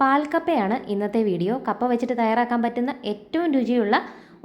പാൽക്കപ്പയാണ് ഇന്നത്തെ വീഡിയോ. കപ്പ വെച്ചിട്ട് തയ്യാറാക്കാൻ പറ്റുന്ന ഏറ്റവും രുചിയുള്ള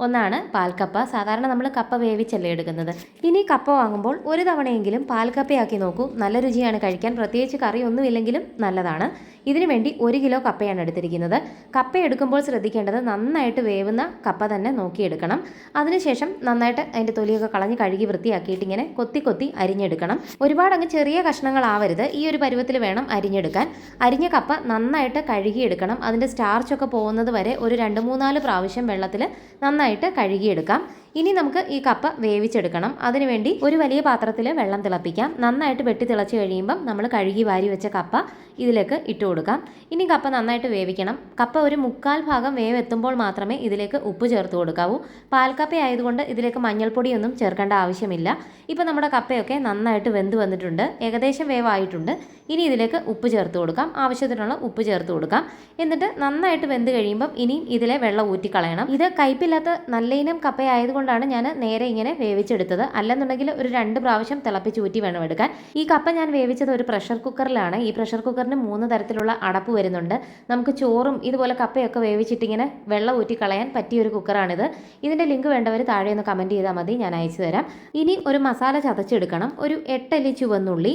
ഒന്നാണ് പാൽക്കപ്പ. സാധാരണ നമ്മൾ കപ്പ വേവിച്ചല്ലേ എടുക്കുന്നത്. ഇനി കപ്പ വാങ്ങുമ്പോൾ ഒരു തവണയെങ്കിലും പാൽക്കപ്പയാക്കി നോക്കൂ. നല്ല രുചിയാണ് കഴിക്കാൻ. പ്രത്യേകിച്ച് കറി ഒന്നുമില്ലെങ്കിലും നല്ലതാണ്. ഇതിനു വേണ്ടി ഒരു കിലോ കപ്പയാണ് എടുത്തിരിക്കുന്നത്. കപ്പ എടുക്കുമ്പോൾ ശ്രദ്ധിക്കേണ്ടത് നന്നായിട്ട് വേവുന്ന കപ്പ തന്നെ നോക്കിയെടുക്കണം. അതിനുശേഷം നന്നായിട്ട് അതിന്റെ തൊലിയൊക്കെ കളഞ്ഞ് കഴുകി വൃത്തിയാക്കിയിട്ട് ഇങ്ങനെ കൊത്തി കൊത്തി അരിഞ്ഞെടുക്കണം. ഒരുപാട് അങ്ങ് ചെറിയ കഷ്ണങ്ങളാവരുത്. ഈ ഒരു പരുവത്തിൽ വേണം അരിഞ്ഞെടുക്കാൻ. അരിഞ്ഞ കപ്പ നന്നായിട്ട് കഴുകിയെടുക്കണം. അതിന്റെ സ്റ്റാർച്ചൊക്കെ പോകുന്നത് വരെ ഒരു രണ്ട് മൂന്നാൽ പ്രാവശ്യം വെള്ളത്തിൽ നന്നായിട്ട് കഴുകിയെടുക്കാം. ഇനി നമുക്ക് ഈ കപ്പ വേവിച്ചെടുക്കണം. അതിനുവേണ്ടി ഒരു വലിയ പാത്രത്തിൽ വെള്ളം തിളപ്പിക്കാം. നന്നായിട്ട് വെട്ടി തിളച്ച് കഴിയുമ്പം നമ്മൾ കഴുകി വാരി വെച്ച കപ്പ ഇതിലേക്ക് ഇട്ട് കൊടുക്കാം. ഇനി കപ്പ നന്നായിട്ട് വേവിക്കണം. കപ്പ ഒരു മുക്കാൽ ഭാഗം വേവെത്തുമ്പോൾ മാത്രമേ ഇതിലേക്ക് ഉപ്പ് ചേർത്ത് കൊടുക്കാവൂ. പാൽക്കപ്പ ആയതുകൊണ്ട് ഇതിലേക്ക് മഞ്ഞൾപ്പൊടിയൊന്നും ചേർക്കേണ്ട ആവശ്യമില്ല. ഇപ്പോൾ നമ്മുടെ കപ്പയൊക്കെ നന്നായിട്ട് വെന്ത് വന്നിട്ടുണ്ട്. ഏകദേശം വേവായിട്ടുണ്ട്. ഇനി ഇതിലേക്ക് ഉപ്പ് ചേർത്ത് കൊടുക്കാം. ആവശ്യത്തിനുള്ള ഉപ്പ് ചേർത്ത് കൊടുക്കാം. എന്നിട്ട് നന്നായിട്ട് വെന്ത് കഴിയുമ്പം ഇനിയും ഇതിലെ വെള്ളം ഊറ്റിക്കളയണം. ഇത് കയ്പില്ലാത്ത നല്ല ഇനം കപ്പയായതുകൊണ്ടാണ് ഞാൻ നേരെ ഇങ്ങനെ വേവിച്ചെടുത്തത്. അല്ലെന്നുണ്ടെങ്കിൽ ഒരു രണ്ട് പ്രാവശ്യം തിളപ്പിച്ച് ഊറ്റി വേണം എടുക്കാൻ. ഈ കപ്പ ഞാൻ വേവിച്ചത് ഒരു പ്രഷർ കുക്കറിലാണ്. ഈ പ്രഷർ കുക്കറിന് മൂന്ന് തരത്തിലുള്ള അടപ്പ് വരുന്നുണ്ട്. നമുക്ക് ചോറും ഇതുപോലെ കപ്പയൊക്കെ വേവിച്ചിട്ടിങ്ങനെ വെള്ളം ഊറ്റി കളയാൻ പറ്റിയ ഒരു കുക്കറാണിത്. ഇതിന്റെ ലിങ്ക് വേണ്ടവർ താഴെ ഒന്ന് കമന്റ് ചെയ്താൽ മതി ഞാൻ അയച്ചു തരാം. ഇനി ഒരു മസാല ചതച്ചെടുക്കണം. ഒരു എട്ടല്ലി ചുവന്നുള്ളി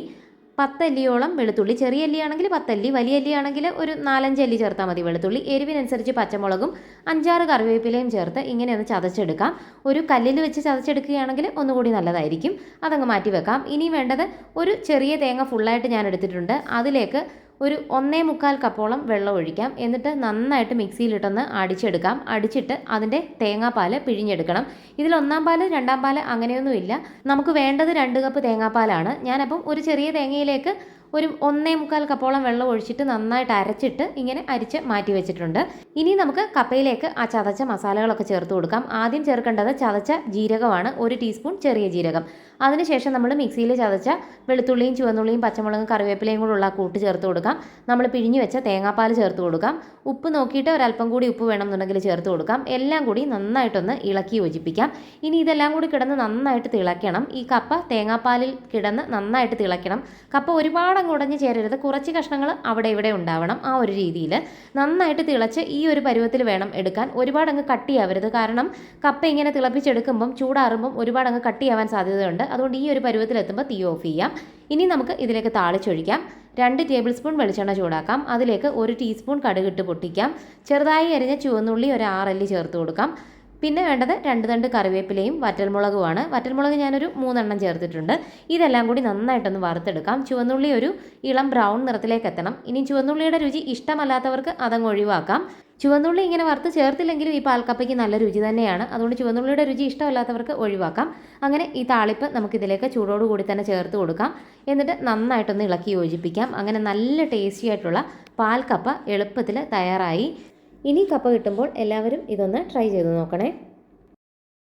പത്തല്ലിയോളം വെളുത്തുള്ളി. ചെറിയ അല്ലിയാണെങ്കിൽ പത്തല്ലി വലിയ അല്ലിയാണെങ്കിൽ ഒരു നാലഞ്ച് അല്ലി ചേർത്താൽ മതി വെളുത്തുള്ളി. എരിവിനനുസരിച്ച് പച്ചമുളകും അഞ്ചാറ് കറിവേപ്പിലയും ചേർത്ത് ഇങ്ങനെ ഒന്ന് ചതച്ചെടുക്കാം. ഒരു കല്ലിൽ വെച്ച് ചതച്ചെടുക്കുകയാണെങ്കിൽ ഒന്നുകൂടി നല്ലതായിരിക്കും. അതങ്ങ് മാറ്റി വെക്കാം. ഇനി വേണ്ടത് ഒരു ചെറിയ തേങ്ങ ഫുള്ളായിട്ട് ഞാൻ എടുത്തിട്ടുണ്ട്. അതിലേക്ക് ഒരു ഒന്നേ മുക്കാൽ കപ്പോളം വെള്ളം ഒഴിക്കാം. എന്നിട്ട് നന്നായിട്ട് മിക്സിയിലിട്ടൊന്ന് അടിച്ചെടുക്കാം. അടിച്ചിട്ട് അതിന്റെ തേങ്ങാപ്പാൽ പിഴിഞ്ഞെടുക്കണം. ഇതിൽ ഒന്നാം പാൽ രണ്ടാം പാൽ അങ്ങനെയൊന്നുമില്ല. നമുക്ക് വേണ്ടത് രണ്ട് കപ്പ് തേങ്ങാപ്പാലാണ്. ഞാനപ്പം ഒരു ചെറിയ തേങ്ങയിലേക്ക് ഒരു ഒന്നേ മുക്കാൽ കപ്പോളം വെള്ളം ഒഴിച്ചിട്ട് നന്നായിട്ട് അരച്ചിട്ട് ഇങ്ങനെ അരിച്ച് മാറ്റി വെച്ചിട്ടുണ്ട്. ഇനി നമുക്ക് കപ്പയിലേക്ക് ആ ചതച്ച മസാലകളൊക്കെ ചേർത്ത് കൊടുക്കാം. ആദ്യം ചേർക്കേണ്ടത് ചതച്ച ജീരകമാണ്. ഒരു ടീസ്പൂൺ ചെറിയ ജീരകം. അതിനുശേഷം നമ്മൾ മിക്സിയിൽ ചതച്ച വെളുത്തുള്ളിയും ചുവന്നുള്ളിയും പച്ചമുളകും കറിവേപ്പിലയും കൂടെ ഉള്ള കൂട്ട് ചേർത്ത് കൊടുക്കാം. നമ്മൾ പിഴിഞ്ഞു വെച്ച തേങ്ങാപ്പാൽ ചേർത്ത് കൊടുക്കാം. ഉപ്പ് നോക്കിയിട്ട് ഒരല്പം കൂടി ഉപ്പ് വേണമെന്നുണ്ടെങ്കിൽ ചേർത്ത് കൊടുക്കാം. എല്ലാം കൂടി നന്നായിട്ടൊന്ന് ഇളക്കി യോജിപ്പിക്കാം. ഇനി ഇതെല്ലാം കൂടി കിടന്ന് നന്നായിട്ട് തിളയ്ക്കണം. ഈ കപ്പ തേങ്ങാപ്പാലിൽ കിടന്ന് നന്നായിട്ട് തിളയ്ക്കണം. കപ്പ ഒരുപാട് അങ്ങ് ഉടഞ്ഞ് ചേരരുത്. കുറച്ച് കഷ്ണങ്ങൾ അവിടെ ഇവിടെ ഉണ്ടാവണം ആ ഒരു രീതിയിൽ നന്നായിട്ട് തിളച്ച് ഈ ഒരു പരുവത്തിൽ വേണം എടുക്കാൻ. ഒരുപാട് അങ്ങ് കട്ടിയാവരുത്. കാരണം കപ്പ ഇങ്ങനെ തിളപ്പിച്ചെടുക്കുമ്പം ചൂടാറുമ്പം ഒരുപാട് അങ്ങ് കട്ടിയാവാൻ സാധ്യതയുണ്ട്. അതുകൊണ്ട് ഈ ഒരു പരുവത്തിൽ എത്തുമ്പോൾ തീ ഓഫ് ചെയ്യാം. ഇനി നമുക്ക് ഇതിലേക്ക് താളിച്ചൊഴിക്കാം. രണ്ട് ടേബിൾ സ്പൂൺ വെളിച്ചെണ്ണ ചൂടാക്കാം. അതിലേക്ക് ഒരു ടീസ്പൂൺ കടുകിട്ട് പൊട്ടിക്കാം. ചെറുതായി അരിഞ്ഞ ചുവന്നുള്ളി ഒരു ആറല്ലി ചേർത്ത് കൊടുക്കാം. പിന്നെ വേണ്ടത് രണ്ട് തണ്ട് കറിവേപ്പിലയും വറ്റൽമുളകുമാണ്. വറ്റൽമുളക് ഞാനൊരു മൂന്നെണ്ണം ചേർത്തിട്ടുണ്ട്. ഇതെല്ലാം കൂടി നന്നായിട്ടൊന്ന് വറുത്തെടുക്കാം. ചുവന്നുള്ളി ഒരു ഇളം ബ്രൗൺ നിറത്തിലേക്ക് എത്തണം. ഇനി ചുവന്നുള്ളിയുടെ രുചി ഇഷ്ടമല്ലാത്തവർക്ക് അതങ്ങ് ഒഴിവാക്കാം. ചുവന്നുള്ളി ഇങ്ങനെ വറുത്ത് ചേർത്തില്ലെങ്കിലും ഈ പാൽക്കപ്പയ്ക്ക് നല്ല രുചി തന്നെയാണ്. അതുകൊണ്ട് ചുവന്നുള്ളിയുടെ രുചി ഇഷ്ടമല്ലാത്തവർക്ക് ഒഴിവാക്കാം. അങ്ങനെ ഈ താളിപ്പ് നമുക്കിതിലേക്ക് ചൂടോടുകൂടി തന്നെ ചേർത്ത് കൊടുക്കാം. എന്നിട്ട് നന്നായിട്ടൊന്ന് ഇളക്കി യോജിപ്പിക്കാം. അങ്ങനെ നല്ല ടേസ്റ്റി ആയിട്ടുള്ള പാൽക്കപ്പ എളുപ്പത്തിൽ തയ്യാറായി. ഇനി കപ്പ കിട്ടുമ്പോൾ എല്ലാവരും ഇതൊന്ന് ട്രൈ ചെയ്ത് നോക്കണേ.